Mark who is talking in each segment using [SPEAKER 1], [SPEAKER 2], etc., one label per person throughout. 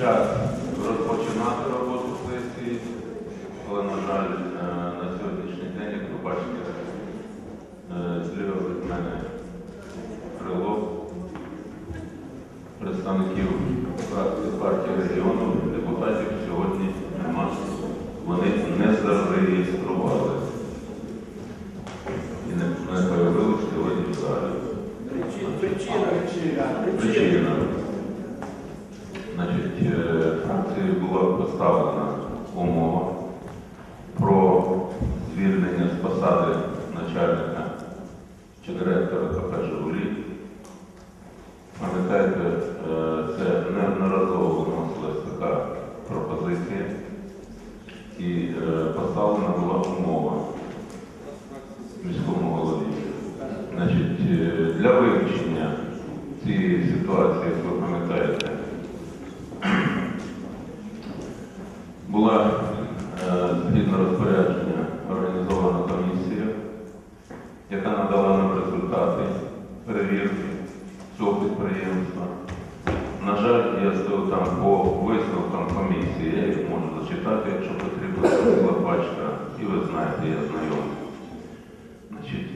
[SPEAKER 1] Час розпочинати роботу сесії, але, на жаль, е, на сьогоднішній день, як ви бачите, е, зліва від мене крило представників фракції партії регіону, депутатів сьогодні нема. Вони не зареєстрували і не, не появилися сьогодні в залі. Причина. Значить, е, була поставлена умова про звільнення з посади начальника чи директора КП «Жигулі». Пам'ятаєте, е, це неодноразово виносилась така пропозиція і е, поставлена була умова міському голові. Значить, для вивчення цієї ситуації, як ви пам'ятаєте, була е, згідно розпорядження організована комісія, яка надала нам результати перевірки цього підприємства. На жаль, я стою там по висновкам комісії, я їх можу зачитати, якщо потрібно, ціла пачка, і ви знаєте, я знайомий. Значить,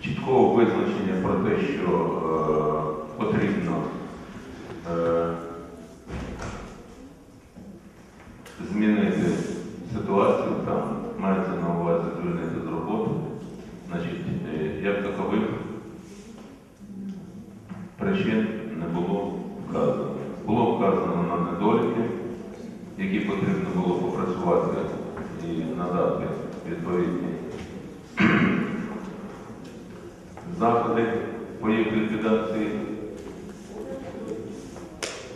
[SPEAKER 1] чіткого визначення про те, що е, потрібно е, змінити ситуацію, там мається на увазі звільнити з роботи, значить, е, як такових причин не було вказано. Було вказано на недоліки, які потрібно було попрацювати і надати відповідні заходи по їх ліквідації.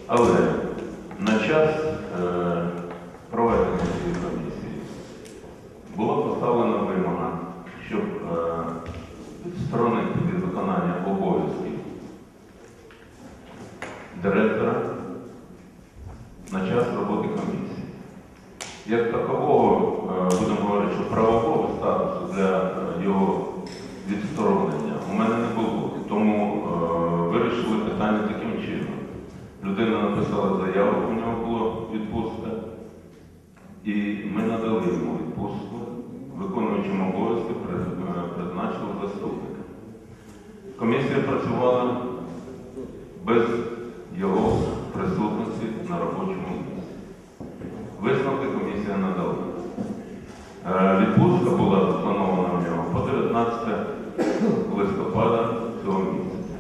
[SPEAKER 1] Але на час е, проведення цієї комісії була поставлена вимога, щоб е, відсторонити від виконання обов'язків директора на час роботи комісії. Як такового, е, будемо говорити, що правового статусу для е, його відсторонення Людина написала заяву, у нього була відпустка, і ми надали йому відпустку, виконуючим обов'язки е, призначили заступника. Комісія працювала без його присутності на робочому місці. Висновки комісія надала. Е, Відпустка була запланована в нього по 19 листопада цього місяця.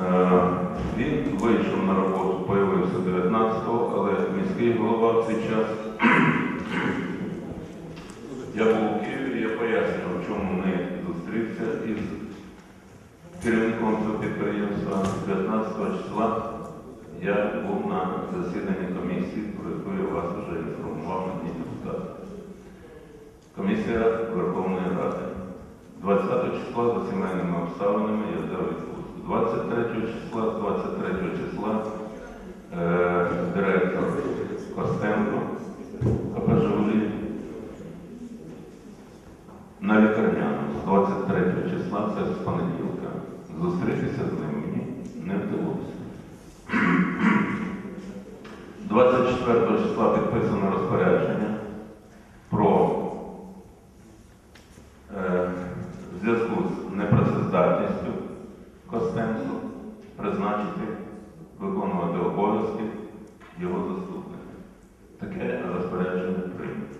[SPEAKER 1] Е, Він вийшов на роботу, появився 19-го, але міський голова в цей час. Я був у Києві, я пояснював, чому не зустрівся із керівником цього підприємства 15 числа. Я був на засіданні комісії, про яку вас вже інформував на дні депутата. Комісія Верховної Ради. 20 числа за сімейними обставинами я взяв відпустку. 23 числа, 23 числа е, директор Костенко КП на лікарняному з 23 числа, це з понеділка. Зустрітися з ним мені не вдалося. 24 числа підписано розпорядження про е, в зв'язку з непрацездатністю Костенко призначити виконувати обов'язки його заступника. Таке розпорядження прийнято.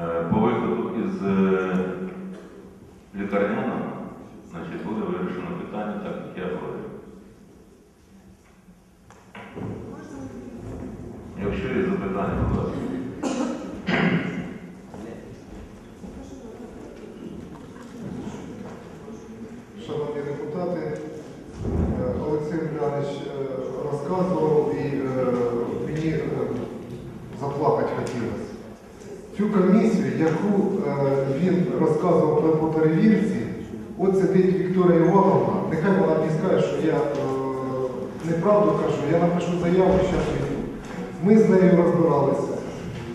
[SPEAKER 1] Е, По виходу із е, лікарняного, значить, буде вирішено питання, так як я говорив. Якщо є запитання, будь ласка.
[SPEAKER 2] Шановні депутати, е, Олексій Іванович е, розказував і мені заплакати хотілося. Цю комісію, яку е, він розказував по- по перевірці, от сидить Вікторія Івановна, нехай вона скаже, що я е, неправду кажу, я напишу заяву, зараз війду. Ми з нею розбиралися.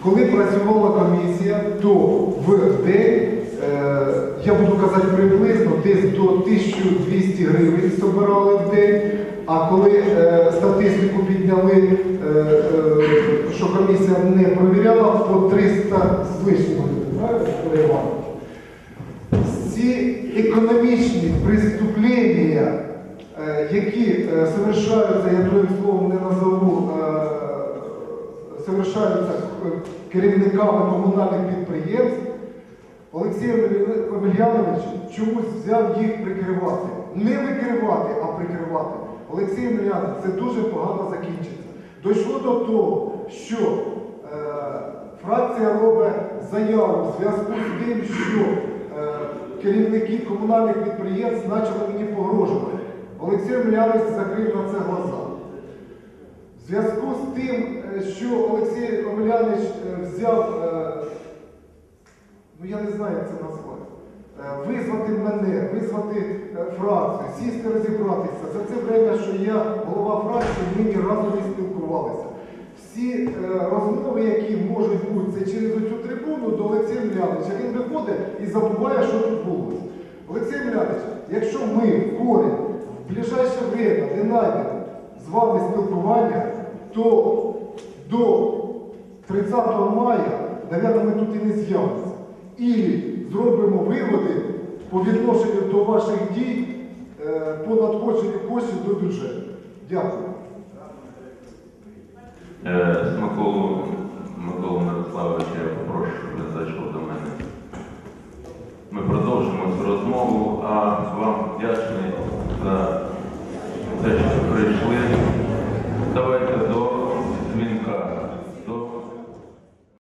[SPEAKER 2] Коли працювала комісія, то в день е, я буду казати приблизно, десь до 1200 гривень збирали в день. А коли статистику підняли, що комісія не провіряла, по 300 з лишнім. Правильно? Ці економічні преступлення, е, які е, совершаються, я другим словом не назову, е, совершаються керівниками комунальних підприємств, Олексій Омельянович чомусь взяв їх прикривати. Не викривати, а прикривати. Олексій Омельянович, це дуже погано закінчиться. Дійшло до того, що е, фракція робить заяву в зв'язку з тим, що е, керівники комунальних підприємств почали мені погрожувати. Олексій Омельянович закрив на це глаза. В зв'язку з тим, е, що Олексій Омелянович взяв, ну я не знаю, як це назвати, визвати мене, визвати фракцію, сісти розібратися. За це время, що я голова фракції, ми ні разу не спілкувалися. Всі е, розмови, які можуть бути, це через цю трибуну до Олексія Мляновича. Він виходить і забуває, що тут було. Олексій Млянович, якщо ми в в ближайше время не знайдемо з вами спілкування, то до 30 мая, мабуть, ми тут і не з'явимося. І зробимо виводи по відношенню до ваших дій е, по надходженню коштів до бюджету. Дякую.
[SPEAKER 1] Е, Смаколу Миколу Мирославовича я попрошу, щоб він зайшов до мене.